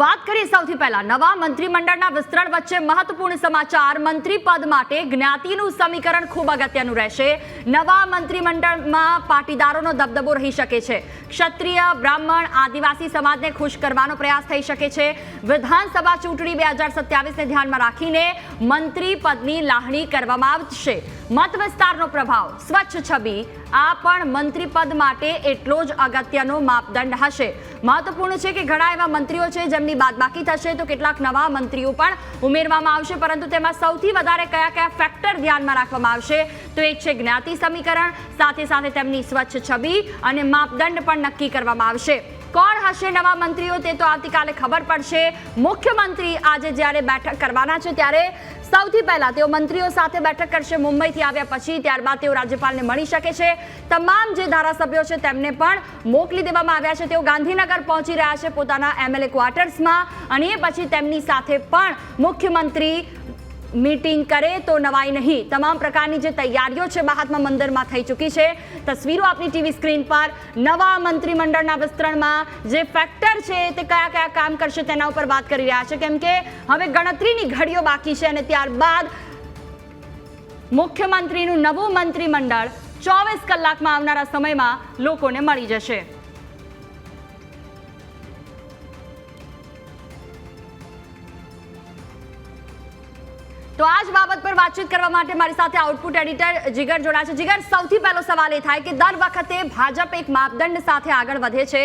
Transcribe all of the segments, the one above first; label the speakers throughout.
Speaker 1: વાત કરીએ સૌથી પહેલા નવા મંત્રીમંડળના વિસ્તરણ વચ્ચે મહત્વપૂર્ણ સમાચાર. મંત્રી પદ માટે જ્ઞાતિનું સમીકરણ ખૂબ અગત્યનું રહેશે. નવા મંત્રીમંડળમાં પાટીદારોનો દબદબો રહી શકે છે. ક્ષત્રિય, બ્રાહ્મણ, આદિવાસી સમાજને ખુશ કરવાનો પ્રયાસ થઈ શકે છે. વિધાનસભા ચૂંટણી બે હજાર સત્યાવીસને ધ્યાનમાં રાખીને મંત્રી પદની લાહણી કરવામાં આવશે. મત વિસ્તારનો પ્રભાવ, સ્વચ્છ છબી, આ પણ મંત્રી પદ માટે એટલો જ અગત્યનો માપદંડ હશે. મહત્વપૂર્ણ છે કે ઘણા એવા મંત્રીઓ છે જેમની બાદબાકી થશે તો કેટલાક નવા મંત્રીઓ પણ ઉમેરવામાં આવશે, પરંતુ તેમાં સૌથી વધારે કયા કયા ફેક્ટર ધ્યાનમાં રાખવામાં આવશે તો એક છે જ્ઞાતિ સમીકરણ, સાથે સાથે તેમની સ્વચ્છ છબી અને માપદંડ પણ નક્કી કરવામાં આવશે. કોણ હશે નવા મંત્રીઓ તે તો આવતીકાલે ખબર પડશે. મુખ્યમંત્રી આજે જ્યારે બેઠક કરવાના છે ત્યારે સૌથી પહેલા તેઓ મંત્રીઓ સાથે બેઠક કરશે મુંબઈથી આવ્યા પછી ત્યારબાદ તેઓ રાજ્યપાલને મળી શકે છે. તમામ જે ધારાસભ્યો છે તેમને પણ મોકલી દેવામાં આવ્યા છે. તેઓ ગાંધીનગર પહોંચી રહ્યા છે પોતાના એમએલએ ક્વાર્ટર્સમાં અને એ પછી તેમની સાથે પણ મુખ્યમંત્રી મીટિંગ કરે તો નવાઈ નહીં. તમામ પ્રકારની જે તૈયારીઓ છે મહાત્મા મંદિરમાં થઈ ચૂકી છે. તસવીરો આપની ટીવી સ્ક્રીન પર. નવા મંત્રીમંડળના વિસ્તરણમાં જે ફેક્ટર છે તે કયા કયા કામ કરશે તેના ઉપર વાત કરી રહ્યા છે. કેમ કે હવે ગણતરીની ઘડીઓ બાકી છે અને ત્યારબાદ મુખ્યમંત્રીનું નવું મંત્રીમંડળ ચોવીસ કલાકમાં આવનારા સમયમાં લોકોને મળી જશે. તો આ જ બાબત પર વાતચીત કરવા માટે મારી સાથે આઉટપુટ એડિટર જીગર જોડા છે. જીગર, સૌથી પહેલો સવાલ એ થાય કે દર વખતે ભાજપ એક માપદંડ સાથે આગળ વધે છે.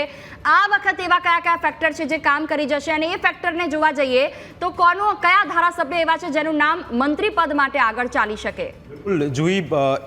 Speaker 1: આ વખત એવા કયા કયા ફેક્ટર છે જે કામ કરી જશે? અને એ ફેક્ટરને જોવા જઈએ તો કોનો, કયા ધારાસભ્ય એવા છે જેનું નામ મંત્રી પદ માટે આગળ ચાલી શકે?
Speaker 2: બિલકુલ, જુઈ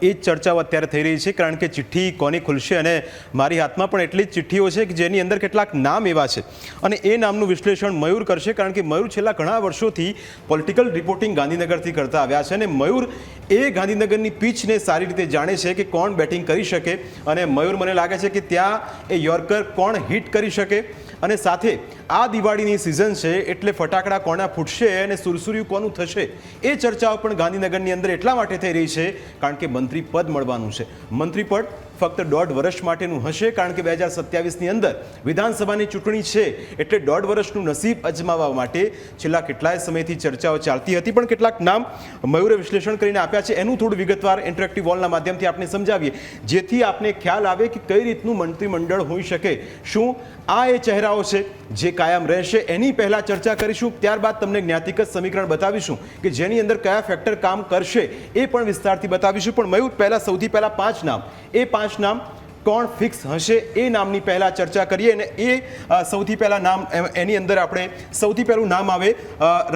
Speaker 2: એ જ ચર્ચાઓ અત્યારે થઈ રહી છે, કારણ કે ચિઠ્ઠી કોની ખુલશે? અને મારી હાથમાં પણ એટલી જ ચિઠ્ઠીઓ છે કે જેની અંદર કેટલાક નામ એવા છે. અને એ નામનું વિશ્લેષણ મયુર કરશે, કારણ કે મયુર છેલ્લા ઘણા વર્ષોથી પોલિટિકલ રિપોર્ટિંગ ગાંધીનગરથી કરતા આવ્યા છે અને મયુર એ ગાંધીનગરની પીચને સારી રીતે જાણે છે કે કોણ બેટિંગ કરી શકે અને મયુર મને લાગે છે કે ત્યાં એ યોર્કર કોણ હિટ કરી શકે અને સાથે આ દિવાળીની સિઝન છે એટલે ફટાકડા કોના ફૂટશે અને સુરસુર્યું કોનું થશે એ ચર્ચાઓ પણ ગાંધીનગરની અંદર એટલા માટે થઈ રહી છે કારણ કે મંત્રી પદ મળવાનું છે. મંત્રી પદ ફક્ત દોઢ વર્ષ માટેનું હશે, કારણ કે બે હજાર સત્યાવીસની અંદર વિધાનસભાની ચૂંટણી છે, એટલે દોઢ વર્ષનું નસીબ અજમાવવા માટે છેલ્લા કેટલાય સમયથી ચર્ચાઓ ચાલતી હતી, પણ કેટલાક નામ મયુરે વિશ્લેષણ કરીને આપ્યા છે. એનું થોડું વિગતવાર ઇન્ટરેક્ટિવ વોલના માધ્યમથી આપણે સમજાવીએ. જેથી આપને ખ્યાલ આવે કે કઈ રીતનું મંત્રીમંડળ હોઈ શકે. શું? આ એ ચહેરાઓ છે. જે કાયમ રહેશે એની પહેલાં ચર્ચા કરીશું. ત્યારબાદ તમને જ્ઞાતિગત સમીકરણ બતાવીશું કે જેની અંદર કયા ફેક્ટર કામ કરશે એ પણ વિસ્તારથી બતાવીશું. પણ મયુર, પહેલાં સૌથી પહેલાં પાંચ નામ. એ પાંચ નામ કોણ ફિક્સ હશે એ નામની પહેલાં ચર્ચા કરીએ અને એ સૌથી પહેલાં નામ એની અંદર આપણે સૌથી પહેલું નામ આવે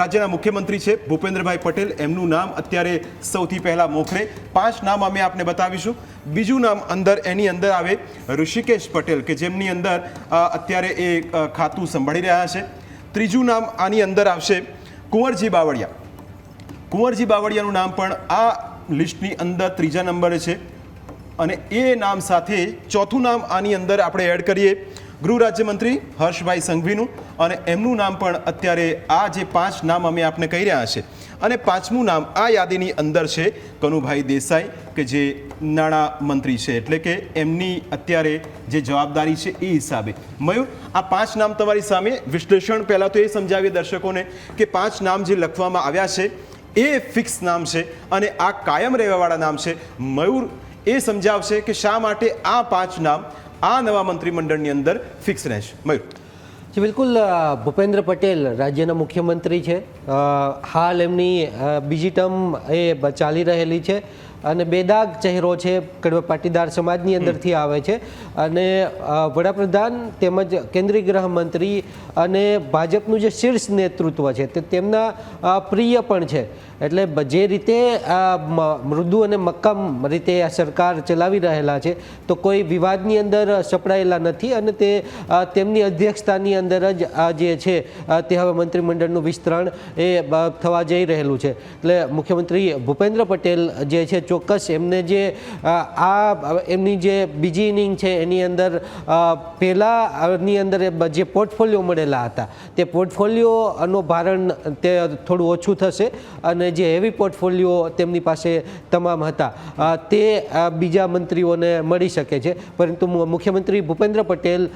Speaker 2: રાજ્યના મુખ્યમંત્રી છે ભૂપેન્દ્રભાઈ પટેલ. એમનું નામ અત્યારે સૌથી પહેલાં મોખરે. પાંચ નામ અમે આપને બતાવીશું. બીજું નામ અંદર એની અંદર આવે ઋષિકેશ પટેલ, કે જેમની અંદર અત્યારે એ ખાતું સંભાળી રહ્યા છે. ત્રીજું નામ આની અંદર આવશે કુંવરજી બાવળિયા. કુંવરજી બાવળિયાનું નામ પણ આ લિસ્ટની અંદર ત્રીજા નંબરે છે. અને એ નામ સાથે ચોથું નામ આની અંદર આપણે એડ કરીએ. ગૃહ રાજ્યમંત્રી હર્ષભાઈ સંઘવીનું અને એમનું નામ પણ અત્યારે આ જે પાંચ નામ અમે આપને કહી રહ્યા છે. અને પાંચમું નામ આ યાદીની અંદર છે કનુભાઈ દેસાઈ, કે જે નાણાં મંત્રી છે. એટલે કે એમની અત્યારે જે જવાબદારી છે એ હિસાબે. મયુર, આ પાંચ નામ તમારી સામે. વિશ્લેષણ પહેલાં તો એ સમજાવીએ દર્શકોને કે પાંચ નામ જે લખવામાં આવ્યા છે, એ ફિક્સ નામ છે અને આ કાયમ રહેવાવાળા નામ છે. મયુર એ સમજાવશે કે શા માટે આ પાંચ નામ આ નવા મંત્રીમંડળની અંદર ફિક્સ રહેશે. મયુર.
Speaker 3: બિલકુલ ભૂપેન્દ્ર પટેલ રાજ્યના મુખ્યમંત્રી છે. હાલ એમની બીજી ટર્મ એ ચાલી રહેલી છે અને બેદાગ ચહેરો છે કડવા પાટીદાર સમાજની અંદરથી આવે છે. અને વડાપ્રધાન તેમજ કેન્દ્રીય ગૃહમંત્રી અને ભાજપનું જે શીર્ષ નેતૃત્વ છે તે તેમના પ્રિય પણ છે. એટલે જે રીતે મૃદુ અને મક્કમ રીતે આ સરકાર ચલાવી રહેલા છે, તો કોઈ વિવાદની અંદર સપડાયેલા નથી અને તે તેમની અધ્યક્ષતાની અંદર જ આ જે છે તે હવે મંત્રીમંડળનું વિસ્તરણ એ થવા જઈ રહેલું છે. એટલે મુખ્યમંત્રી ભૂપેન્દ્ર પટેલ જે છે ચોક્કસ એમને જે આ એમની જે બીજી ઇનિંગ છે એની અંદર પહેલાંની અંદર જે પોર્ટફોલિયો મળેલા હતા, તે પોર્ટફોલિયોનું ભારણ તે થોડું ઓછું થશે અને જે હેવી પોર્ટફોલિયો તેમની પાસે તમામ હતા. તે બીજા મંત્રીઓને મળી શકે છે. પરંતુ મુખ્યમંત્રી ભૂપેન્દ્ર પટેલ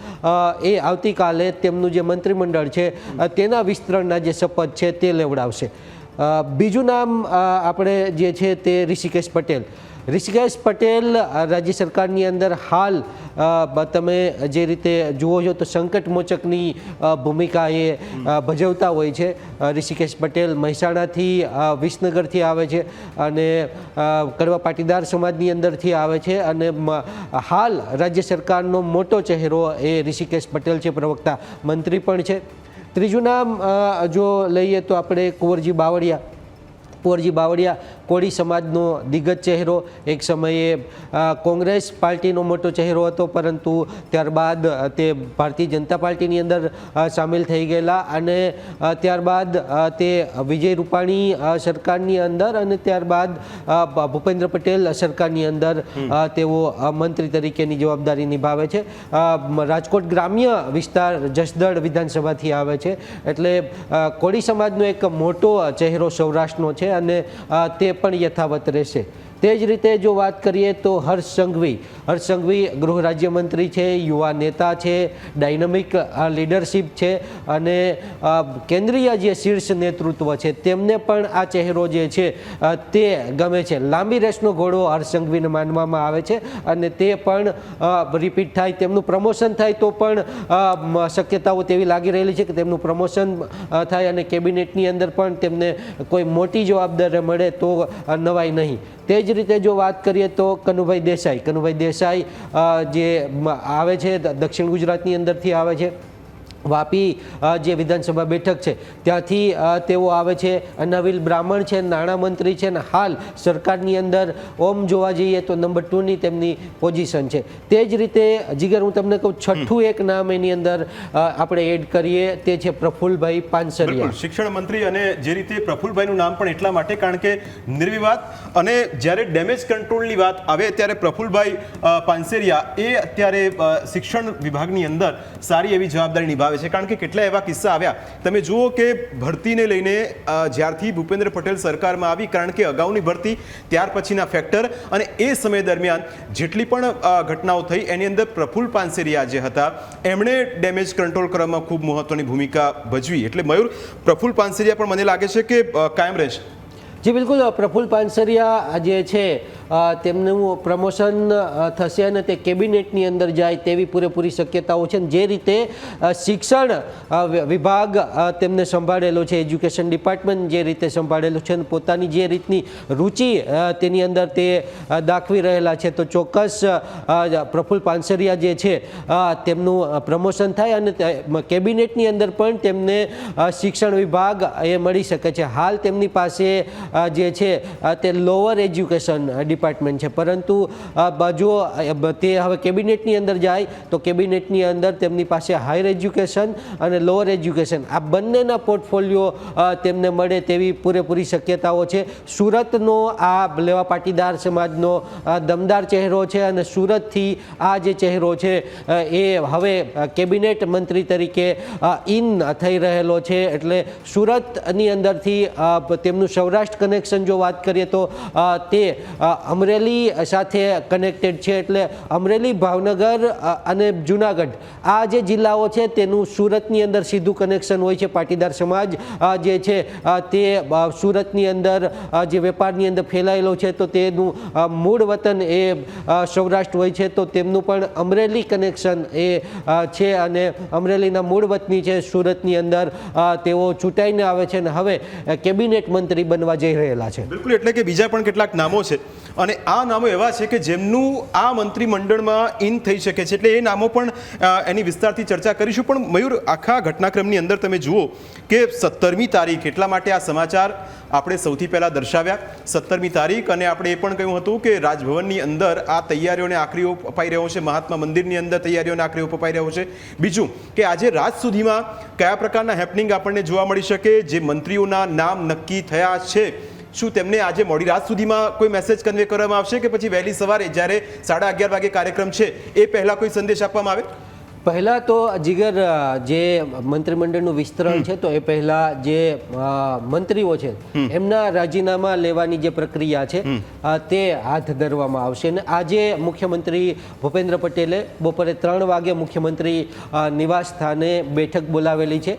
Speaker 3: એ આવતીકાલે તેમનું જે મંત્રીમંડળ છે તેના વિસ્તરણના જે શપથ છે તે લેવડાવશે. બીજું નામ આપણે જે છે તે ઋષિકેશ પટેલ. ઋષિકેશ પટેલ રાજ્ય સરકારની અંદર હાલ તમે જે રીતે જુઓ છો તો સંકટ મોચકની ભૂમિકા એ ભજવતા હોય છે. ઋષિકેશ પટેલ મહેસાણાથી વિસનગરથી આવે છે અને કડવા પાટીદાર સમાજની અંદરથી આવે છે અને હાલ રાજ્ય સરકારનો મોટો ચહેરો એ ઋષિકેશ પટેલ છે, પ્રવક્તા મંત્રી પણ છે. ત્રીજું નામ જો લઈએ તો આપણે કુંવરજી બાવળિયા કુંવરજી બાવળિયા કોળી સમાજનો દિગ્ગજ ચહેરો. એક સમયે કોંગ્રેસ પાર્ટીનો મોટો ચહેરો હતો પરંતુ ત્યારબાદ તે ભારતીય જનતા પાર્ટીની અંદર સામેલ થઈ ગયેલા અને ત્યારબાદ તે વિજય રૂપાણી સરકારની અંદર અને ત્યારબાદ ભૂપેન્દ્ર પટેલ સરકારની અંદર તેઓ મંત્રી તરીકેની જવાબદારી નિભાવે છે. રાજકોટ ગ્રામ્ય વિસ્તાર જસદળ વિધાનસભાથી આવે છે. એટલે કોળી સમાજનો એક મોટો ચહેરો સૌરાષ્ટ્રનો છે અને તે પણ યથાવત રહેશે. તે જ રીતે જો વાત કરીએ તો હર્ષ સંઘવી હર્ષ સંઘવી ગૃહ રાજ્યમંત્રી છે, યુવા નેતા છે, ડાયનામિક લીડરશિપ છે અને કેન્દ્રીય જે શીર્ષ નેતૃત્વ છે તેમને પણ આ ચહેરો જે છે તે ગમે છે. લાંબી રેસનો ઘોડો હર્ષ સંઘવીને માનવામાં આવે છે અને તે પણ રિપીટ થાય, તેમનું પ્રમોશન થાય તો પણ શક્યતાઓ તેવી લાગી રહેલી છે કે તેમનું પ્રમોશન થાય અને કેબિનેટની અંદર પણ તેમને કોઈ મોટી જવાબદારી મળે તો નવાય નહીં. તે જ રીતે જો વાત કરીએ તો કનુભાઈ દેસાઈ. કનુભાઈ દેસાઈ અ, જે આવે છે દક્ષિણ ગુજરાતની અંદરથી આવે છે. વાપી જે વિધાનસભા બેઠક છે, ત્યાંથી તેઓ આવે છે, નવિલ બ્રાહ્મણ છે નાણામંત્રી છે અને હાલ સરકારની અંદર ઓમ જોવા જઈએ તો નંબર ટુની તેમની પોઝિશન છે. તે જ રીતે, જીગર, હું તમને કહું, છઠ્ઠું એક નામ એની અંદર આપણે એડ કરીએ, તે છે પ્રફુલભાઈ પાનસરિયા.
Speaker 2: શિક્ષણ મંત્રી અને જે રીતે પ્રફુલભાઈનું નામ પણ એટલા માટે, કારણ કે નિર્વિવાદ અને જ્યારે ડેમેજ કંટ્રોલની વાત આવે ત્યારે પ્રફુલભાઈ પાનસેરિયા એ અત્યારે શિક્ષણ વિભાગની અંદર સારી એવી જવાબદારી નિભાવે છે. કારણ કે કેટલા એવા કિસ્સા આવ્યા. તમે જુઓ કે ભરતીને લઈને જ્યારથી ભૂપેન્દ્ર પટેલ સરકારમાં આવી, કારણ કે અગાઉની ભરતી, ત્યાર પછીના ફેક્ટર, અને એ સમય દરમિયાન જેટલી પણ ઘટનાઓ થઈ, એની અંદર પ્રફુલ પાનસેરિયા જે હતા. એમણે ડેમેજ કંટ્રોલ કરવામાં ખૂબ મહત્વની ભૂમિકા ભજવી. એટલે મયુર, પ્રફુલ પાનસેરિયા પણ મને લાગે છે કે કાયમ રહેશે.
Speaker 3: જી, બિલકુલ પ્રફુલ પાનસરિયા જે છે તેમનું પ્રમોશન થશે અને તે કેબિનેટની અંદર જાય તેવી પૂરેપૂરી શક્યતાઓ છે જે રીતે શિક્ષણ વિભાગ તેમને સંભાળેલો છે, એજ્યુકેશન ડિપાર્ટમેન્ટ જે રીતે સંભાળેલું છે અને પોતાની જે રીતની રુચિ તેની અંદર તે દાખવી રહેલા છે, તો ચોક્કસ પ્રફુલ પાનસરિયા જે છે તેમનું પ્રમોશન થાય અને કેબિનેટની અંદર પણ તેમને શિક્ષણ વિભાગ એ મળી શકે છે. હાલ તેમની પાસે જે છે તે લોઅર એજ્યુકેશન ડિપાર્ટમેન્ટ છે. પરંતુ જો તે હવે કેબિનેટની અંદર જાય, તો કેબિનેટની અંદર તેમની પાસે હાયર એજ્યુકેશન અને લોઅર એજ્યુકેશન આ બંનેના પોર્ટફોલિયો તેમને મળે તેવી પૂરેપૂરી શક્યતાઓ છે. સુરતનો આ લેવા પાટીદાર સમાજનો દમદાર ચહેરો છે અને સુરતથી આ જે ચહેરો છે એ હવે કેબિનેટ મંત્રી તરીકે ઇન થઈ રહેલો છે. એટલે સુરતની અંદરથી તેમનું સૌરાષ્ટ્ર કનેક્શન જો વાત કરીએ તો તે અમરેલી સાથે કનેક્ટેડ છે એટલે અમરેલી, ભાવનગર અને જુનાગઢ. આ જે જિલ્લાઓ છે તેનું સુરતની અંદર સીધું કનેક્શન હોય છે. પાટીદાર સમાજ જે છે તે સુરતની અંદર જે વેપારની અંદર ફેલાયેલો છે તો તેનું મૂળ વતન એ સૌરાષ્ટ્ર હોય છે તો તેમનું પણ અમરેલી કનેક્શન એ છે અને અમરેલીના મૂળ વતની છે સુરતની અંદર તેઓ ચૂંટાઈને આવે છે અને હવે કેબિનેટ મંત્રી બનવા જઈ રહેલા છે.
Speaker 2: બિલકુલ, એટલે કે બીજા પણ કેટલાક નામો છે. અને આ નામો એવા છે કે જેમનું આ મંત્રીમંડળમાં ઇન થઈ શકે છે. એટલે એ નામો પણ એની વિસ્તારથી ચર્ચા કરીશું. પણ મયુર, આખા ઘટનાક્રમની અંદર તમે જુઓ કે સત્તરમી તારીખ એટલા માટે આ સમાચાર આપણે સૌથી પહેલાં દર્શાવ્યા. સત્તરમી તારીખ અને આપણે એ પણ કહ્યું હતું કે રાજભવનની અંદર આ તૈયારીઓને આખરી ઓપ અપાઈ રહ્યો છે. મહાત્મા મંદિરની અંદર તૈયારીઓને આખરી ઓપ અપાઈ રહ્યો છે. બીજું કે આજે રાત સુધીમાં કયા પ્રકારના હેપનિંગ આપણને જોવા મળી શકે? જે મંત્રીઓના નામ નક્કી થયા છે. શું તેમને આજે મોડી રાત સુધીમાં કોઈ મેસેજ કન્વે કરવામાં આવશે કે પછી વહેલી સવારે જ્યારે સાડા અગિયાર વાગે કાર્યક્રમ છે એ પહેલાં કોઈ સંદેશ આપવામાં આવે?
Speaker 3: પહેલા તો જીગર જે મંત્રીમંડળનું વિસ્તરણ છે તો એ પહેલા જે મંત્રીઓ છે એમના રાજીનામા લેવાની જે પ્રક્રિયા છે તે હાથ ધરવામાં આવશે. અને આજે મુખ્યમંત્રી ભૂપેન્દ્ર પટેલે બપોરે ત્રણ વાગે મુખ્યમંત્રી નિવાસ સ્થાને બેઠક બોલાવેલી છે.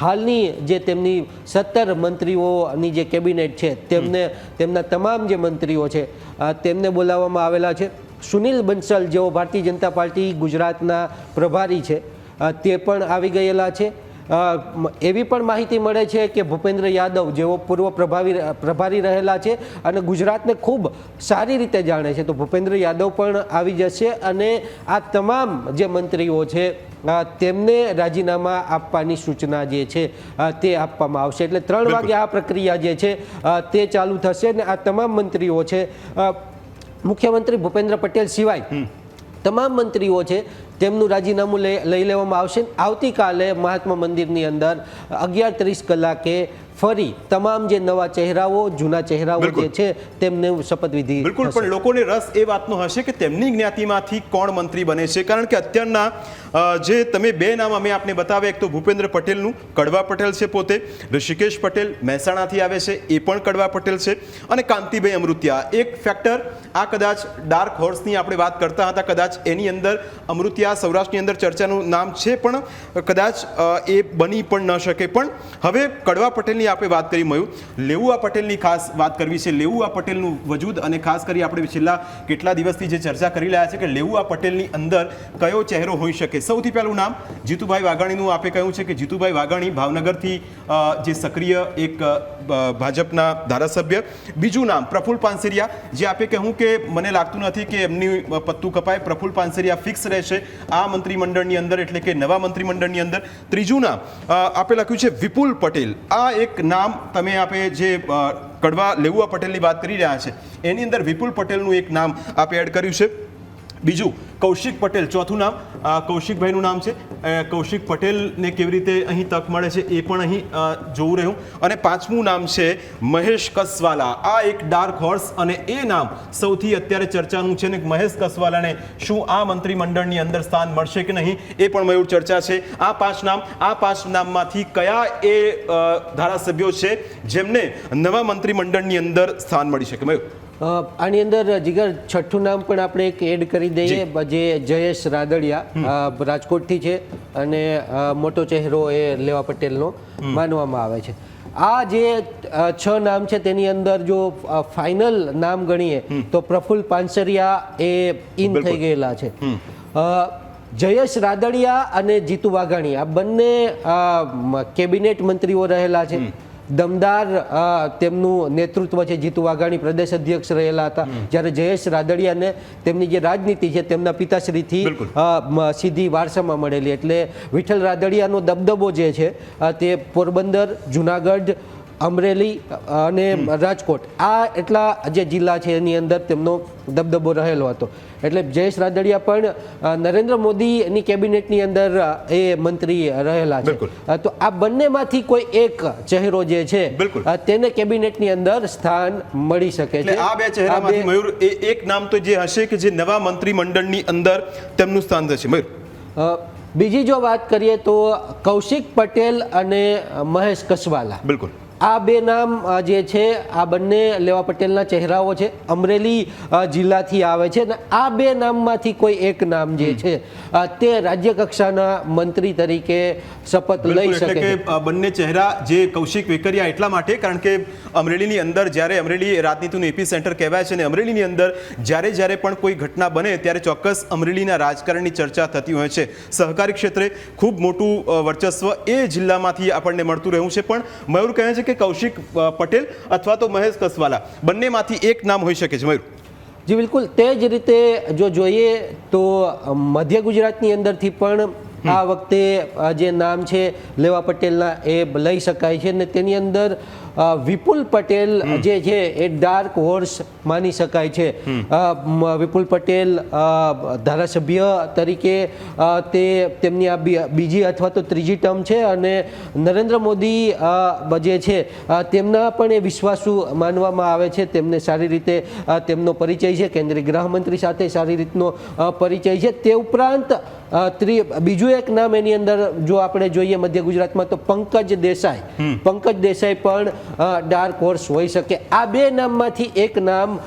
Speaker 3: હાલની જે તેમની સત્તર મંત્રીઓની જે કેબિનેટ છે તેમને તેમના તમામ જે મંત્રીઓ છે તેમને બોલાવવામાં આવેલા છે. સુનિલ બંસલ જેઓ ભારતીય જનતા પાર્ટી ગુજરાતના પ્રભારી છે તે પણ આવી ગયેલા છે. એવી પણ માહિતી મળે છે કે ભૂપેન્દ્ર યાદવ જેઓ પૂર્વ પ્રભાવી પ્રભારી રહેલા છે અને ગુજરાતને ખૂબ સારી રીતે જાણે છે તો ભૂપેન્દ્ર યાદવ પણ આવી જશે અને આ તમામ જે મંત્રીઓ છે તેમને રાજીનામા આપવાની સૂચના જે છે તે આપવામાં આવશે. એટલે ત્રણ વાગે આ પ્રક્રિયા જે છે તે ચાલુ થશે અને આ તમામ મંત્રીઓ છે મુખ્યમંત્રી ભૂપેન્દ્ર પટેલ સિવાય તમામ મંત્રીઓ છે તેમનું રાજીનામું લઈ લઈ લેવામાં આવશે. આવતીકાલે મહાત્મા મંદિરની અંદર અગિયાર ત્રીસ કલાકે ફરી તમામ જે નવા ચહેરાઓ જૂના ચહેરાઓ જે છે તેમને શપથવિધિ
Speaker 2: બિલકુલ પણ લોકોને રસ એ વાતનો હશે કે તેમની જ્ઞાતિમાંથી કોણ મંત્રી બને છે? કારણ કે અત્યારના જે તમે બે નામ અમે આપને બતાવ્યા એક તો ભૂપેન્દ્ર પટેલનું કડવા પટેલ છે પોતે ઋષિકેશ પટેલ મહેસાણાથી આવે છે એ પણ કડવા પટેલ છે અને કાંતિભાઈ અમૃતિયા. એક ફેક્ટર આ કદાચ ડાર્ક હોર્સની આપણે વાત કરતા હતા કદાચ એની અંદર અમૃતિયા સૌરાષ્ટ્રની અંદર ચર્ચાનું નામ છે પણ કદાચ એ બની પણ ન શકે. પણ હવે કડવા પટેલની આપણે વાત કરી મયું લેવુઆ પટેલની ખાસ વાત કરવી છે. લેવુઆ પટેલનું વજૂદ અને ખાસ કરી આપણે છેલ્લા કેટલા દિવસથી જે ચર્ચા કરી રહ્યા છે કે લેવુઆ પટેલની અંદર કયો ચહેરો હોઈ શકે. સૌથી પહેલું નામ જીતુભાઈ વાઘાણીનું. આપે કહ્યું છે કે જીતુભાઈ વાઘાણી ભાવનગરથી જે સક્રિય એક ભાજપના ધારાસભ્ય. બીજું નામ પ્રફુલ પાનસેરિયા, જે આપે કહ્યું કે મને લાગતું નથી કે એમની પત્તું કપાય. પ્રફુલ પાનસેરિયા ફિક્સ રહેશે આ મંત્રીમંડળની અંદર એટલે કે નવા મંત્રીમંડળની અંદર. ત્રીજું નામ આપે લખ્યું છે વિપુલ પટેલ. આ એક નામ તમે આપે જે કડવા લેવુઆ પટેલની વાત કરી રહ્યા છે, એની અંદર વિપુલ પટેલનું એક નામ આપે એડ કર્યું છે. બીજું, કૌશિક પટેલ, ચોથું નામ કૌશિકભાઈનું નામ છે. કૌશિક પટેલને કેવી રીતે અહીં તક મળે છે એ પણ અહીં જોવું રહ્યું. અને પાંચમું નામ છે મહેશ કસવાલા. આ એક ડાર્ક હોર્સ અને એ નામ સૌથી અત્યારે ચર્ચાનું છે ને મહેશ કસવાલાને શું આ મંત્રીમંડળની અંદર સ્થાન મળશે કે નહીં એ પણ મયુર ચર્ચા છે. આ પાંચ નામ, આ પાંચ નામમાંથી કયા એ ધારાસભ્યો છે જેમને નવા મંત્રીમંડળની અંદર સ્થાન મળી શકે? મયુર.
Speaker 3: આની અંદર જીગર છઠ્ઠું નામ પણ આપણે એક એડ કરી દઈએ જે. જયેશ રાદડિયા રાજકોટથી છે અને મોટો ચહેરો એ લેવા પટેલનો માનવામાં આવે છે. આ જે છ નામ છે તેની અંદર જો ફાઇનલ નામ ગણીએ તો પ્રફુલ્લ પાનસરિયા એ ઇન થઈ ગયેલા છે. જયેશ રાદડિયા અને જીતુ વાઘાણી આ બંને કેબિનેટ મંત્રીઓ રહેલા છે. દમદાર તેમનું નેતૃત્વ છે જીતુ વાઘાણી પ્રદેશ અધ્યક્ષ રહેલા હતા. જ્યારે જયેશ રાદડિયાને તેમની જે રાજનીતિ છે તેમના પિતાશ્રીથી સીધી વારસામાં મળેલી. એટલે વિઠ્ઠલ રાદડિયાનો દબદબો જે છે તે પોરબંદર જુનાગઢ અમરેલી અને રાજકોટ. આ એટલા જે જિલ્લા છે એની અંદર તેમનો દબદબો રહેલો હતો. એટલે જયેશ રાદડિયા પણ નરેન્દ્ર નરેન્દ્ર મોદીની કેબિનેટની અંદર એ મંત્રી રહેલા છે. તો આ બંનેમાંથી કોઈ એક ચહેરો જે છે. તેને કેબિનેટની અંદર સ્થાન મળી શકે છે.
Speaker 2: આ બે ચહેરામાંથી મયુર એ એક નામ તો જે હશે કે જે નવા મંત્રીમંડળની અંદર તેમનું સ્થાન થશે મયુર.
Speaker 3: બીજી જો વાત કરીએ તો કૌશિક પટેલ અને મહેશ કસવાલા.
Speaker 2: બિલકુલ.
Speaker 3: આ બે નામ જે છે આ બંને લેવા પટેલના ચહેરાઓ છે અમરેલી જિલ્લાથી આવે છે અને આ બે નામમાંથી કોઈ એક નામ જે છે તે રાજ્ય કક્ષાના મંત્રી તરીકે શપથ લઈ શકે છે.
Speaker 2: બંને ચહેરા જે કૌશિક વેકરિયા એટલા માટે કારણ કે અમરેલીની અંદર જ્યારે અમરેલી રાજનીતિનું એપી સેન્ટર કહેવાય છે અને અમરેલીની અંદર જ્યારે જ્યારે પણ કોઈ ઘટના બને ત્યારે ચોક્કસ અમરેલીના રાજકારણની ચર્ચા થતી હોય છે. સહકારી ક્ષેત્રે ખૂબ મોટું વર્ચસ્વ એ જિલ્લામાંથી આપણને મળતું રહ્યું છે. પણ મયુર કહે છે કે કૌશિક પટેલ અથવા તો મહેશ કસવાલા. બંનેમાંથી એક નામ હોઈ શકે છે. મયુર.
Speaker 3: જી બિલકુલ. તે જ રીતે જો જોઈએ તો મધ્ય ગુજરાતની અંદરથી પણ આ વખતે જે નામ છે લેવા પટેલના એ લઈ શકાય છે અને તેની અંદર વિપુલ પટેલ જે છે એ ડાર્ક હોર્સ માની શકાય છે. વિપુલ પટેલ ધારાસભ્ય તરીકે તે તેમની આ બીજી અથવા તો ત્રીજી ટર્મ છે અને નરેન્દ્ર મોદી જે છે તેમના પણ એ વિશ્વાસુ માનવામાં આવે છે. તેમને સારી રીતે તેમનો પરિચય છે. કેન્દ્રીય ગૃહમંત્રી સાથે સારી રીતનો પરિચય છે. તે ઉપરાંત ત્રી બીજું એક નામ એની અંદર જો આપણે જોઈએ મધ્ય ગુજરાતમાં તો પંકજ દેસાઈ. પંકજ દેસાઈ પણ ડાર્ક હોર્સ હોઈ શકે. આ બે નામમાંથી એક નામ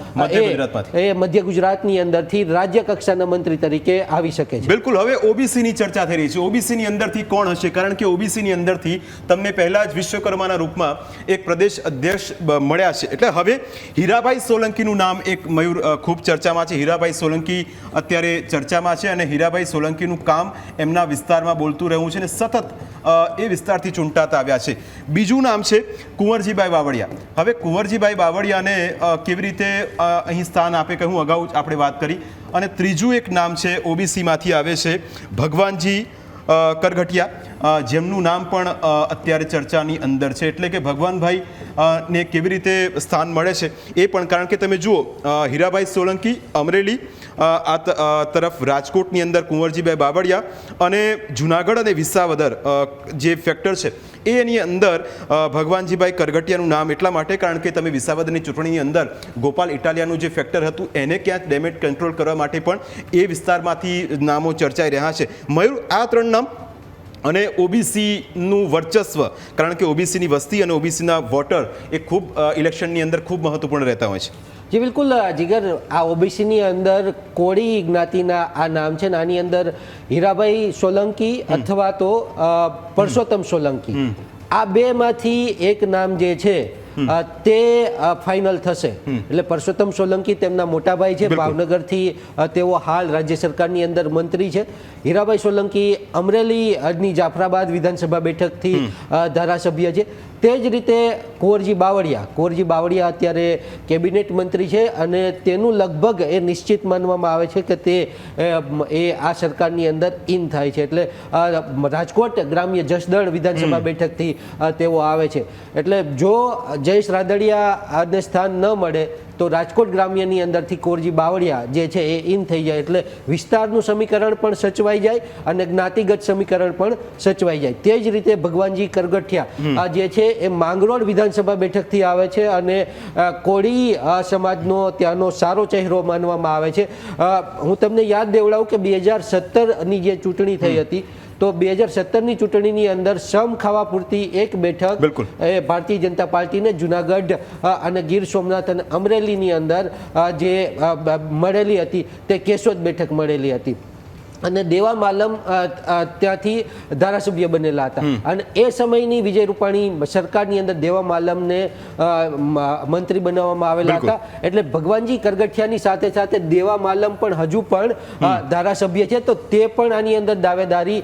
Speaker 3: એ- મધ્ય ગુજરાતની અંદરથી રાજ્ય કક્ષાના મંત્રી તરીકે આવી શકે છે.
Speaker 2: બિલકુલ. હવે ઓબીસીની ચર્ચા થઈ રહી છે. ઓબીસી ની અંદરથી કોણ હશે? કારણ કે ઓબીસી ની અંદરથી તમને પહેલા જ વિશ્વકર્માના રૂપમાં એક પ્રદેશ અધ્યક્ષ મળ્યા છે. એટલે હવે હીરાભાઈ સોલંકીનું નામ એક મયુર ખૂબ ચર્ચામાં છે. હીરાભાઈ સોલંકી અત્યારે ચર્ચામાં છે અને હીરાભાઈ સોલંકીનું કામ એમના વિસ્તારમાં બોલતું રહ્યું છે અને સતત એ વિસ્તારથી ચૂંટાતા આવ્યા છે. બીજું નામ છે કુંવરજીભાઈ બાવળિયા. હવે કુંવરજીભાઈ બાવળિયાને કેવી રીતે અહીં સ્થાન આપે કે હું અગાઉ જ આપણે વાત કરી. અને ત્રીજું એક નામ છે ઓબીસીમાંથી આવે છે ભગવાનજી કરઘટિયા જેમનું નામ પણ અત્યારે ચર્ચાની અંદર છે. એટલે કે ભગવાનભાઈ ને કેવી રીતે સ્થાન મળે છે એ પણ. કારણ કે તમે જુઓ હીરાભાઈ સોલંકી, અમરેલી આ તરફ રાજકોટની અંદર કુંવરજીભાઈ બાબડિયા અને જુનાગઢ અને વિસાવદર જે ફેક્ટર છે, એ એની અંદર ભગવાનજીભાઈ કરગટિયાનું નામ એટલા માટે કારણ કે તમે વિસાવદરની ચૂંટણીની અંદર ગોપાલ ઇટાલિયાનું જે ફેક્ટર હતું, એને ક્યાંક ડેમેજ કંટ્રોલ કરવા માટે પણ એ વિસ્તારમાંથી નામો ચર્ચાઈ રહ્યા છે. મયુર, આ ત્રણ નામ અને ઓબીસીનું વર્ચસ્વ કારણ કે ઓબીસીની વસ્તી અને ઓબીસીના વોટર એ ખૂબ ઇલેક્શનની અંદર ખૂબ મહત્વપૂર્ણ રહેતા હોય છે.
Speaker 3: જે બિલકુલ જીગર આ ઓબીસીની અંદર કોળી જ્ઞાતિના આ નામ છે આની અંદર હીરાભાઈ સોલંકી અથવા તો પરસોત્તમ સોલંકી. આ બેમાંથી એક નામ જે છે તે ફાઇનલ થશે. એટલે પરસોત્તમ સોલંકી તેમના મોટાભાઈ છે ભાવનગરથી તેઓ હાલ રાજ્ય સરકારની અંદર મંત્રી છે. હીરાભાઈ સોલંકી અમરેલીની જાફરાબાદ વિધાનસભા બેઠકથી ધારાસભ્ય છે. તે જ રીતે કુંવરજી બાવળિયા. કુંવરજી બાવળિયા અત્યારે કેબિનેટ મંત્રી છે અને તેનું લગભગ એ નિશ્ચિત માનવામાં આવે છે કે તે એ, આ સરકારની અંદર ઇન થાય છે. એટલે રાજકોટ ગ્રામ્ય જસદણ વિધાનસભા બેઠકથી તેઓ આવે છે. એટલે જો જયેશ રાદડિયા આને સ્થાન ન મળે તો રાજકોટ ગ્રામ્યની અંદરથી કોરજી બાવળિયા જે છે એ ઇન થઈ જાય એટલે વિસ્તારનું સમીકરણ પણ સચવાઈ જાય અને જ્ઞાતિગત સમીકરણ પણ સચવાઈ જાય. તે જ રીતે ભગવાનજી કરગઠિયા આ જે છે એ માંગરોળ વિધાનસભા બેઠકથી આવે છે અને કોળી સમાજનો ત્યાંનો સારો ચહેરો માનવામાં આવે છે. હું તમને યાદ દેવડાવું કે બે હજાર સત્તરની જે ચૂંટણી થઈ હતી તો બે હજાર સત્તરની ચૂંટણીની અંદર સમ ખાવા પૂરતી એક બેઠક એ ભારતીય જનતા પાર્ટીને જુનાગઢ અને ગીર સોમનાથ અને અમરેલીની અંદર જે મળેલી હતી તે કેશોદ બેઠક મળેલી હતી. અને દેવા માલમ અ, અ, ત્યાંથી ધારાસભ્ય બનેલા હતા. અને એ સમયની વિજય રૂપાણી સરકારની અંદર દેવા માલમને મંત્રી બનાવવામાં આવેલા હતા. એટલે ભગવાનજી કરગઠિયાની સાથે સાથે દેવા માલમ પણ હજુ પણ ધારાસભ્ય છે. તો તે પણ આની અંદર દાવેદારી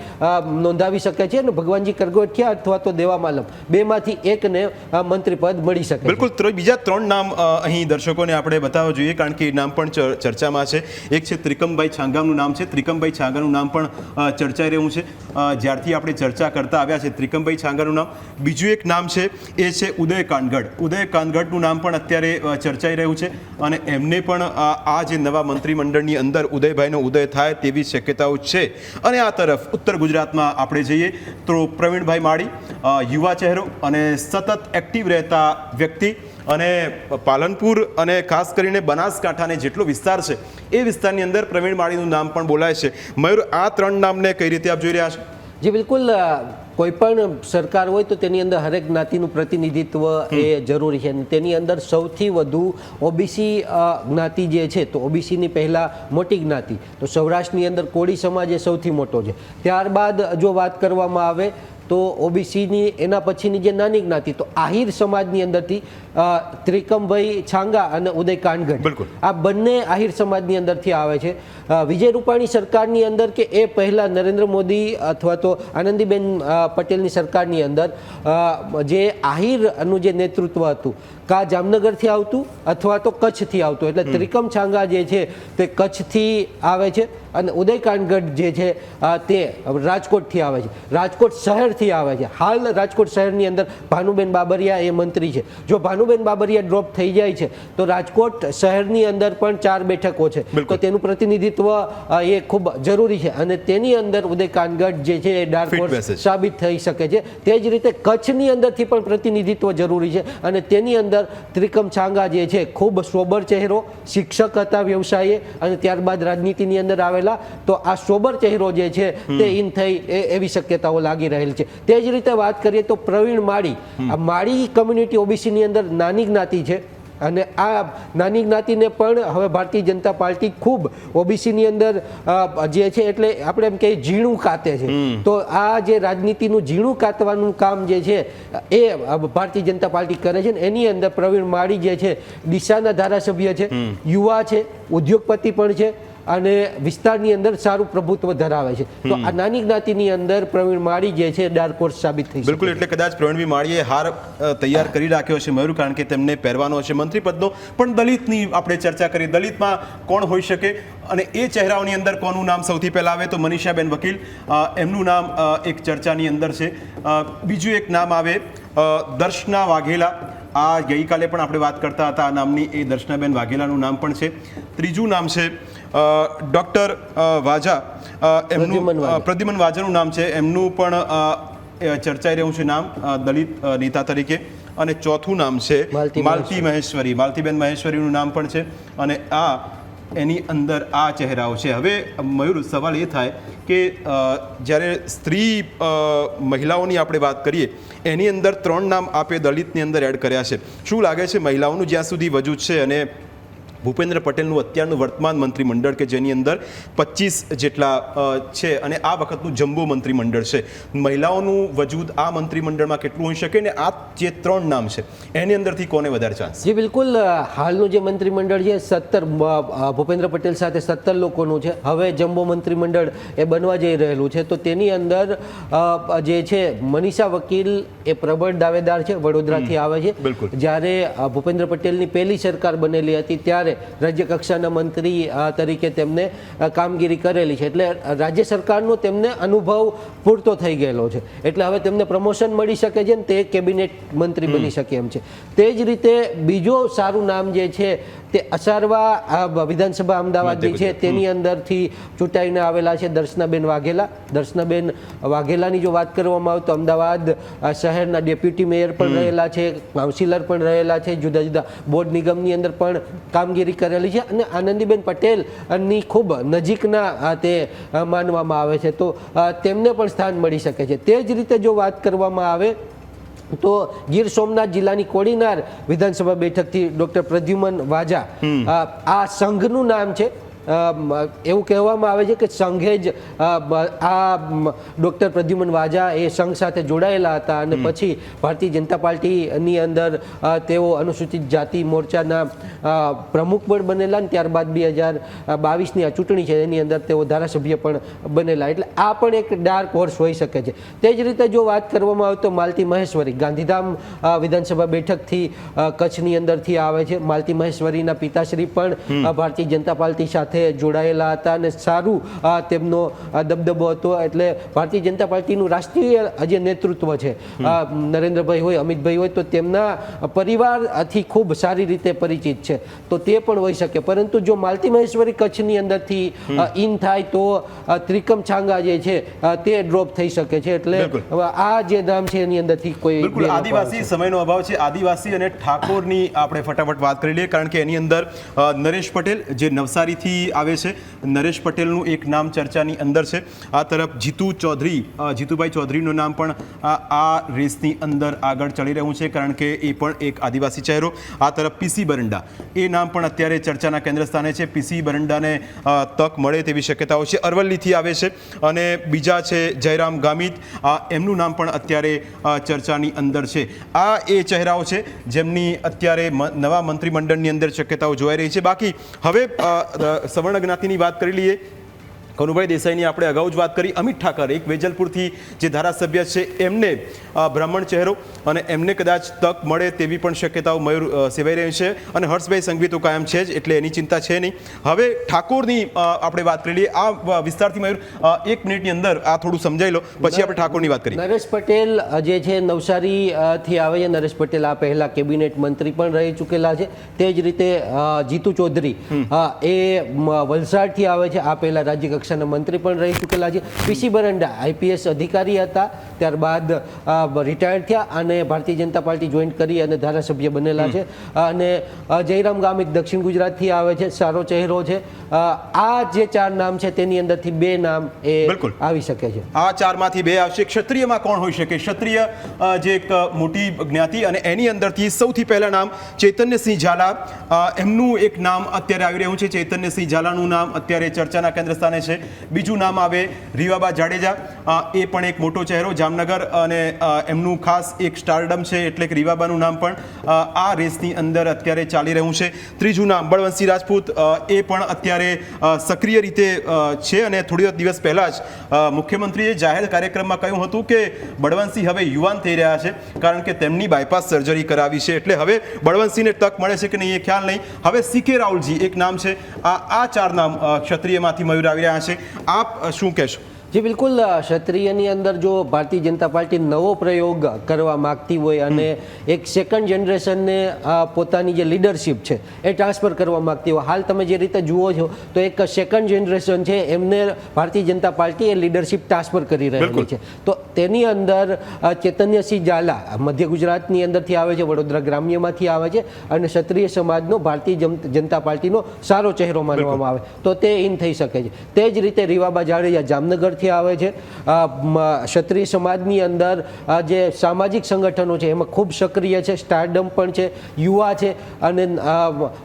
Speaker 3: નોંધાવી શકે છે અને ભગવાનજી કરગઠિયા અથવા તો દેવા માલમ બેમાંથી એકને મંત્રી પદ મળી શકે
Speaker 2: બિલકુલ. બીજા ત્રણ નામ અહીં દર્શકોને આપણે બતાવવા જોઈએ. કારણ કે એ નામ પણ ચર- ચર્ચામાં છે. એક છે ત્રિકમભાઈ છાંગાનું નામ છે. ત્રિકમભાઈ છાંગાનું નામ પણ ચર્ચાઈ રહ્યું છે. જ્યારથી આપણે ચર્ચા કરતા આવ્યા છે ત્રિકમભાઈ છાંગાનું નામ. બીજું એક નામ છે, એ છે ઉદય કાનગઢ. ઉદય કાનગઢનું નામ પણ અત્યારે ચર્ચાઈ રહ્યું છે અને એમને પણ આ જે નવા મંત્રીમંડળની અંદર ઉદયભાઈનો ઉદય થાય તેવી શક્યતાઓ છે. અને આ તરફ ઉત્તર ગુજરાતમાં આપણે જઈએ તો પ્રવીણભાઈ માળી યુવા ચહેરો અને સતત એક્ટિવ રહેતા વ્યક્તિ અને પાલનપુર અને ખાસ કરીને બનાસકાંઠાને જેટલો વિસ્તાર છે, એ વિસ્તારની અંદર પ્રવીણ માળીનું નામ પણ બોલાય છે. મયુર આ ત્રણ નામને કઈ રીતે આપ જોઈ રહ્યા છો?
Speaker 3: જી બિલકુલ કોઈપણ કોઈ પણ સરકાર હોય તો તેની અંદર હરેક જ્ઞાતિનું પ્રતિનિધિત્વ એ જરૂરી છે. તેની અંદર સૌથી વધુ ઓબીસી જ્ઞાતિ જે છે તો ઓબીસીની પહેલાં મોટી જ્ઞાતિ. તો સૌરાષ્ટ્રની અંદર કોળી સમાજ એ સૌથી મોટો છે. ત્યારબાદ જો વાત કરવામાં આવે તો ઓબીસીની એના પછીની જે નાની જ્ઞાતિ તો આહિર સમાજની અંદરથી ત્રિકમભાઈ છાંગા અને ઉદય કાનગઢ આ બંને આહિર સમાજની અંદરથી આવે છે. વિજય રૂપાણી સરકારની અંદર કે એ પહેલાં નરેન્દ્ર મોદી અથવા તો આનંદીબેન પટેલની સરકારની અંદર જે આહિરનું જે નેતૃત્વ હતું કા જામનગરથી આવતું અથવા તો કચ્છથી આવતું. એટલે ત્રિકમ છાંગા જે છે તે કચ્છથી આવે છે. અને ઉદયકાનગઢ જે છે તે રાજકોટથી આવે છે. રાજકોટ શહેરથી આવે છે. હાલ રાજકોટ શહેરની અંદર ભાનુબેન બાબરિયા એ મંત્રી છે. જો ભાનુબેન બાબરિયા ડ્રોપ થઈ જાય છે તો રાજકોટ શહેરની અંદર પણ ચાર બેઠકો છે. તો તેનું પ્રતિનિધિત્વ એ ખૂબ જરૂરી છે. અને તેની અંદર ઉદયકાનગઢ જે છે એ ડાર્ક હોર્સ સાબિત થઈ શકે છે. તે જ રીતે કચ્છની અંદરથી પણ પ્રતિનિધિત્વ જરૂરી છે. અને તેની અંદર ત્રિકમ છાંગા જે છે ખૂબ સોબર ચહેરો શિક્ષક હતા વ્યવસાયે. અને ત્યારબાદ રાજનીતિની અંદર આવેલા તો આ સોબર ચહેરો જે છે તે ઇન થઈ એ એવી શક્યતાઓ લાગી રહેલ છે. તે જ રીતે વાત કરીએ તો પ્રવીણ માળી. આ માળી કમ્યુનિટી ઓબીસીની અંદર નાની જ્ઞાતિ છે. અને આ નાની જ્ઞાતિને પણ હવે ભારતીય જનતા પાર્ટી ખૂબ ઓબીસીની અંદર જે છે એટલે આપણે એમ કહીએ ઝીણું કાતે છે. તો આ જે રાજનીતિનું ઝીણું કાતવાનું કામ જે છે એ ભારતીય જનતા પાર્ટી કરે છે ને એની અંદર પ્રવીણ માળી જે છે દિશાના ધારાસભ્ય છે યુવા છે ઉદ્યોગપતિ પણ છે અને વિસ્તારની અંદર સારું પ્રભુત્વ ધરાવે છે. તો આ નાની જ્ઞાતિની અંદર પ્રવીણ માળી જે છે ડાર્ક હોર્સ સાબિત થઈ
Speaker 2: બિલકુલ એટલે કદાચ પ્રવીણભાઈ માળીએ હાર તૈયાર કરી રાખ્યો છે મયુર કારણ કે તેમને પહેરવાનો છે મંત્રી પદનો. પણ દલિતની આપણે ચર્ચા કરી દલિતમાં કોણ હોઈ શકે અને એ ચહેરાઓની અંદર કોનું નામ સૌથી પહેલા આવે તો મનીષાબેન વકીલ. એમનું નામ એક ચર્ચાની અંદર છે. બીજું એક નામ આવે દર્શના વાઘેલા. આ ગઈકાલે પણ આપણે વાત કરતા હતા આ નામની એ દર્શનાબેન વાઘેલાનું નામ પણ છે. ત્રીજું નામ છે ડૉક્ટર વાજા એમનું
Speaker 3: પ્રદ્યુમન વાજા.
Speaker 2: વાજાનું નામ છે. એમનું પણ ચર્ચાઈ રહ્યું છે નામ દલિત નેતા તરીકે. અને ચોથું નામ છે
Speaker 3: માલતી
Speaker 2: માલતી મહેશ્વરી. માલતીબેન મહેશ્વરીનું નામ પણ છે. અને આ એની અંદર આ ચહેરાઓ છે. હવે મયુર સવાલ એ થાય કે જ્યારે સ્ત્રી મહિલાઓની આપણે વાત કરીએ એની અંદર ત્રણ નામ આપે દલિતની અંદર એડ કર્યા છે. શું લાગે છે મહિલાઓનું જ્યાં સુધી વજૂદ છે અને ભૂપેન્દ્ર પટેલનું અત્યારનું વર્તમાન મંત્રીમંડળ કે જેની અંદર પચીસ જેટલા છે અને આ વખતનું જમ્બો મંત્રીમંડળ છે. મહિલાઓનું વજૂદ આ મંત્રીમંડળમાં કેટલું હોઈ શકે ને આ જે ત્રણ નામ છે એની અંદરથી કોને વધારે ચાન્સ
Speaker 3: જે બિલકુલ હાલનું જે મંત્રીમંડળ છે સત્તર ભૂપેન્દ્ર પટેલ સાથે સત્તર લોકોનું છે. હવે જમ્બો મંત્રીમંડળ એ બનવા જઈ રહેલું છે. તો તેની અંદર જે છે મનીષા વકીલ એ પ્રબળ દાવેદાર છે વડોદરાથી આવે છે.
Speaker 2: બિલકુલ.
Speaker 3: જ્યારે ભૂપેન્દ્ર પટેલની પહેલી સરકાર બનેલી હતી ત્યારે રાજ્ય કક્ષાના મંત્રી તરીકે તેમને કામગીરી કરેલી છે. એટલે રાજ્ય સરકારનો તેમને અનુભવ પૂરતો થઈ ગયેલો છે. એટલે હવે તેમને પ્રમોશન મળી શકે છે ને તે કેબિનેટ મંત્રી બની શકે એમ છે. તે જ રીતે બીજો સારું નામ જે છે તે અસારવા વિધાનસભા અમદાવાદની છે તેની અંદરથી ચૂંટાઈને આવેલા છે દર્શનાબેન વાઘેલા. દર્શનાબેન વાઘેલાની જો વાત કરવામાં આવે તો અમદાવાદ શહેરના ડેપ્યુટી મેયર પણ રહેલા છે કાઉન્સિલર પણ રહેલા છે જુદા જુદા બોર્ડ નિગમની અંદર પણ કામગીરી કરેલી છે અને આનંદીબેન પટેલની ખૂબ નજીકના તે માનવામાં આવે છે. તો તેમને પણ સ્થાન મળી શકે છે. તે જ રીતે જો વાત કરવામાં આવે તો ગીર સોમનાથ જિલ્લાની કોડીનાર વિધાનસભા બેઠકથી ડોક્ટર પ્રદ્યુમન વાજા. આ સંઘનું નામ છે. એવું કહેવામાં આવે છે કે સંઘે જ આ ડૉક્ટર પ્રદ્યુમન વાજા એ સંઘ સાથે જોડાયેલા હતા અને પછી ભારતીય જનતા પાર્ટીની અંદર તેઓ અનુસૂચિત જાતિ મોરચાના પ્રમુખ પણ બનેલા અને ત્યારબાદ બે હજાર બાવીસની આ ચૂંટણી છે એની અંદર તેઓ ધારાસભ્ય પણ બનેલા. એટલે આ પણ એક ડાર્ક હોર્સ હોઈ શકે છે. તે જ રીતે જો વાત કરવામાં આવે તો માલતી મહેશ્વરી ગાંધીધામ વિધાનસભા બેઠકથી કચ્છની અંદરથી આવે છે. માલતી મહેશ્વરીના પિતાશ્રી પણ ભારતીય જનતા પાર્ટી સાથે જોડાયેલા હતા અને સારું તેમનો દબદબો હતો. એટલે ભારતીય જનતા પાર્ટીનું રાષ્ટ્રીય જે નેતૃત્વ છે. નરેન્દ્રભાઈ હોય અમિતભાઈ હોય તો તેમના પરિવારથી ખૂબ સારી રીતે પરિચિત છે. તો તે પણ હોઈ શકે. પરંતુ જો માલતી મહેશ્વરી કચ્છની અંદરથી ઇન થાય તો ત્રિકમ છાંગા જે છે તે ડ્રોપ થઈ શકે છે. એટલે આ જે નામ છે એની અંદરથી કોઈ
Speaker 2: બિલકુલ આદિવાસી. સમયનો અભાવ છે. આદિવાસી અને ઠાકોરની આપણે ફટાફટ વાત કરી લઈએ કારણ કે એની અંદર નરેશ પટેલ જે નવસારીથી આવે છે. નરેશ પટેલનું એક નામ ચર્ચાની અંદર છે. આ તરફ જીતુ ચૌધરી જીતુભાઈ ચૌધરીનું નામ પણ આ રેસની અંદર આગળ ચડી રહ્યું છે, કારણ કે એ પણ એક આદિવાસી ચહેરો. આ તરફ પીસી બરંડા, એ નામ પણ અત્યારે ચર્ચાના કેન્દ્ર સ્થાને છે પીસી બરંડાને તક મળે તેવી શક્યતાઓ છે. અરવલ્લીથી આવે છે. અને બીજા છે જયરામ ગામિત એમનું નામ પણ અત્યારે ચર્ચાની અંદર છે. આ એ ચહેરાઓ છે જેમની અત્યારે નવા મંત્રીમંડળની અંદર શક્યતાઓ જોવાઈ રહી છે. બાકી હવે સવર્ણ જ્ઞાતિની વાત કરી લઈએ કનુભાઈ દેસાઈની આપણે અગાઉ જ વાત કરી. અમિત ઠાકર એક વેજલપુરથી જે ધારાસભ્ય છે એમને બ્રાહ્મણ ચહેરો અને એમને કદાચ તક મળે તેવી પણ શક્યતાઓ મયુર સેવાઈ રહી છે અને હર્ષભાઈ સંઘવી તો કાયમ છે જ એટલે એની ચિંતા છે નહીં. હવે ઠાકોરની આપણે વાત કરી લઈએ. આ વિસ્તારથી મયુર એક મિનિટની અંદર આ થોડું સમજાઈ લો. પછી આપણે ઠાકોરની વાત કરીએ.
Speaker 3: નરેશ પટેલ જે છે નવસારીથી આવે છે. નરેશ પટેલ આ પહેલાં કેબિનેટ મંત્રી પણ રહી ચૂકેલા છે. તે જ રીતે જીતુ ચૌધરી એ વલસાડથી આવે છે. આ પહેલા રાજ્ય કક્ષાના મંત્રી પણ રહી ચૂકેલા છે. પીસી બરંડા આઈપીએસ અધિકારી હતા. ત્યારબાદ રિટાયર્ડ થયા અને ભારતીય જનતા પાર્ટી જોઈન કરી અને ધારાસભ્ય બનેલા છે. અને જયરામ ગામિત દક્ષિણ ગુજરાતથી આવે છે. સારો ચહેરો છે. આ જે ચાર નામ છે તેની અંદરથી બે નામ એ. આવી શકે છે.
Speaker 2: આ ચારમાંથી બે આવશે. ક્ષત્રિયમાં કોણ હોઈ શકે? ક્ષત્રિય જે એક મોટી જ્ઞાતિ અને એની અંદરથી સૌથી પહેલા નામ ચૈતન્યસિંહ ઝાલા. એમનું એક નામ અત્યારે આવી રહ્યું છે. ચૈતન્યસિંહ ઝાલાનું નામ અત્યારે ચર્ચાના કેન્દ્ર સ્થાને છે. બીજું નામ આવે રીવાબા જાડેજા. એ પણ એક મોટો ચહેરો, જામનગર, અને એમનું ખાસ એક સ્ટારડમ છે, એટલે કે રીવાબાનું નામ પણ આ રેસની અંદર અત્યારે ચાલી રહ્યું છે. ત્રીજું નામ, બળવંતસિંહ રાજપૂત એ પણ અત્યારે સક્રિય રીતે છે, અને થોડી દિવસ પહેલાં જ મુખ્યમંત્રીએ જાહેર કાર્યક્રમમાં કહ્યું હતું કે બળવંતસિંહ હવે યુવાન થઈ રહ્યા છે, કારણ કે તેમની બાયપાસ સર્જરી કરાવી છે. એટલે હવે બળવંતસિંહને તક મળે છે કે નહીં એ ખ્યાલ નહીં. હવે સી કે રાહુલજી, એક નામ છે. આ આ ચાર નામ ક્ષત્રિયમાંથી મયુર આવી રહ્યા છે. આપ અ, શું કહેશો
Speaker 3: જી બિલકુલ ક્ષત્રિયની અંદર જો ભારતીય જનતા પાર્ટી નવો પ્રયોગ કરવા માગતી હોય અને એક સેકન્ડ જનરેશનને પોતાની જે લીડરશિપ છે એ ટ્રાન્સફર કરવા માગતી હોય. હાલ તમે જે રીતે જુઓ છો તો એક સેકન્ડ જનરેશન છે એમને ભારતીય જનતા પાર્ટી એ લીડરશિપ ટ્રાન્સફર કરી રહેલી. છે. તો તેની અંદર ચૈતન્યસિંહ ઝાલા મધ્ય ગુજરાતની અંદરથી આવે છે વડોદરા ગ્રામ્યમાંથી આવે છે અને ક્ષત્રિય સમાજનો ભારતીય જનતા પાર્ટીનો સારો ચહેરો માનવામાં આવે. તો તે ઇન થઈ શકે છે. તે જ રીતે રીવાબા જાડેજા જામનગરથી આવે છે. ક્ષત્રિય સમાજની અંદર જે સામાજિક સંગઠનો છે એમાં ખૂબ સક્રિય છે સ્ટારડમ પણ છે યુવા છે અને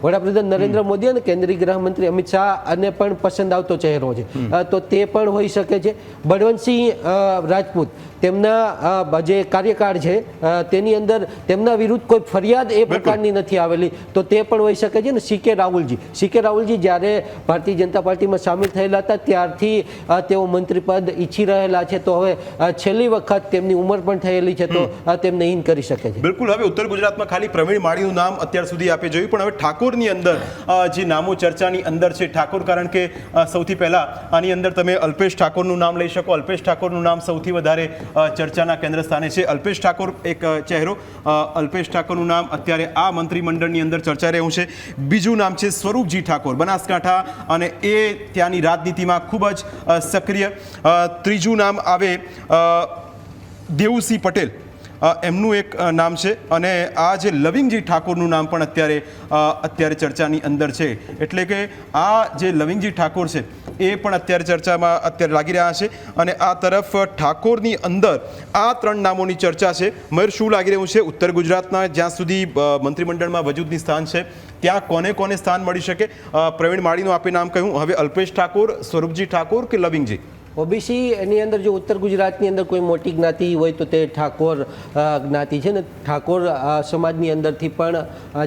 Speaker 3: વડાપ્રધાન નરેન્દ્ર મોદી અને કેન્દ્રીય ગૃહમંત્રી અમિત શાહ અને પણ પસંદ આવતો ચહેરો છે. તો તે પણ હોઈ શકે છે. બળવંતસિંહ રાજપૂત તેમના જે કાર્યકાળ છે તેની અંદર તેમના વિરુદ્ધ કોઈ ફરિયાદ એ પ્રકારની નથી આવેલી. તો તે પણ હોઈ શકે છે ને સી કે રાહુલજી. સી કે રાહુલજી જ્યારે ભારતીય જનતા પાર્ટીમાં સામેલ થયેલા હતા ત્યારથી તેઓ મંત્રી પદ ઈચ્છી રહેલા છે તો હવે છેલ્લી વખત તેમની ઉંમર પણ થયેલી છે તો તેમને ઇન કરી શકે છે.
Speaker 2: બિલકુલ હવે ઉત્તર ગુજરાતમાં ખાલી પ્રવીણ માળીનું નામ અત્યાર સુધી આપે જોયું પણ હવે ઠાકોરની અંદર જે નામો ચર્ચાની અંદર છે ઠાકોર કારણ કે સૌથી પહેલા આની અંદર તમે અલ્પેશ ઠાકોરનું નામ લઈ શકો. અલ્પેશ ઠાકોરનું નામ સૌથી વધારે ચર્ચાના કેન્દ્ર સ્થાને છે. અલ્પેશ ઠાકોર એક ચહેરો અલ્પેશ ઠાકોરનું નામ અત્યારે આ મંત્રીમંડળની અંદર ચર્ચાઈ રહ્યું છે. બીજું નામ છે સ્વરૂપજી ઠાકોર. બનાસકાંઠા અને એ ત્યાંની રાજનીતિમાં ખૂબ જ સક્રિય ત્રીજું નામ આવે દેવુસિંહ પટેલ. એમનું એક નામ છે અને આ જે લવિંગજી ઠાકોરનું નામ પણ અત્યારે અત્યારે ચર્ચાની અંદર છે. એટલે કે આ જે લવિંગજી ઠાકોર છે, એ પણ અત્યારે ચર્ચામાં અત્યારે લાગી રહ્યા છે અને આ તરફ ઠાકોરની અંદર આ ત્રણ નામોની ચર્ચા છે. મયુર શું લાગી રહ્યું છે? ઉત્તર ગુજરાતના જ્યાં સુધી મંત્રીમંડળમાં વજૂદની સ્થાન છે, ત્યાં કોને કોને સ્થાન મળી શકે? પ્રવીણ માળીનું આપે નામ કહ્યું. હવે અલ્પેશ ઠાકોર, સ્વરૂપજી ઠાકોર કે લવિંગજી?
Speaker 3: ઓબીસી એની અંદર જો ઉત્તર ગુજરાતની અંદર કોઈ મોટી જ્ઞાતિ હોય તો તે ઠાકોર જ્ઞાતિ છે ને. ઠાકોર સમાજની અંદરથી પણ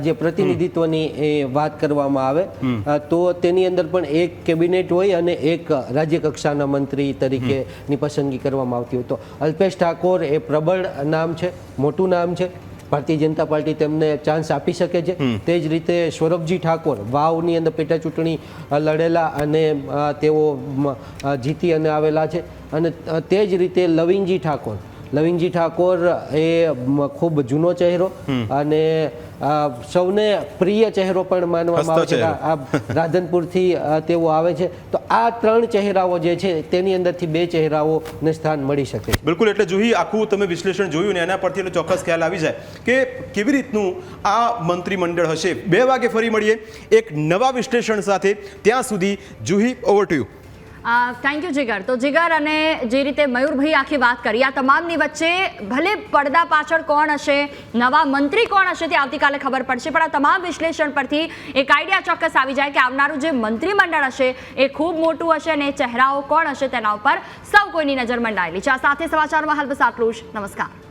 Speaker 3: જે પ્રતિનિધિત્વની એ વાત કરવામાં આવે. તો તેની અંદર પણ એક કેબિનેટ હોય અને એક રાજ્ય કક્ષાના મંત્રી તરીકેની પસંદગી કરવામાં આવતી હોય તો. અલ્પેશ ઠાકોર એ પ્રબળ નામ છે મોટું નામ છે. ભારતીય જનતા પાર્ટી તેમને ચાન્સ આપી શકે છે. તે જ રીતે સૌરભજી ઠાકોર વાવની અંદર પેટા ચૂંટણી લડેલા અને તેઓ જીતી અને આવેલા છે. અને તે જ રીતે લવિંગજી ઠાકોર લવિંગજી ઠાકોર એ ખૂબ જૂનો ચહેરો અને સૌને પ્રિય ચહેરો પણ માનવામાં આવે છે. આ રાધનપુરથી તેઓ આવે છે. તો આ ત્રણ ચહેરાઓ જે છે તેની અંદરથી બે ચહેરાઓને સ્થાન મળી શકે છે.
Speaker 2: બિલકુલ એટલે જોઈ આખું તમે વિશ્લેષણ જોયું ને એના પરથી એટલે ચોક્કસ ખ્યાલ આવી જાય કે કેવી રીતનું આ મંત્રીમંડળ હશે. બે વાગે ફરી મળીએ. એક નવા વિશ્લેષણ સાથે ત્યાં સુધી Juhi over to you.
Speaker 1: Thank you Jigar તો જીગર અને જે રીતે મયુરભાઈ આખી વાત કરી, આ તમામની વચ્ચે ભલે પડદા પાછળ કોણ હશે, નવા મંત્રી કોણ હશે તે આવતીકાલે ખબર પડશે, પણ આ તમામ વિશ્લેષણ પરથી એક આઈડિયા ચોક્કસ આવી જાય કે આવનારું જે મંત્રીમંડળ હશે, એ ખૂબ મોટું હશે અને ચહેરાઓ કોણ હશે તેના ઉપર સૌ કોઈની નજર મંડાયેલી છે. આ સાથે સમાચારમાં હાલ બસ આટલું જ. નમસ્કાર.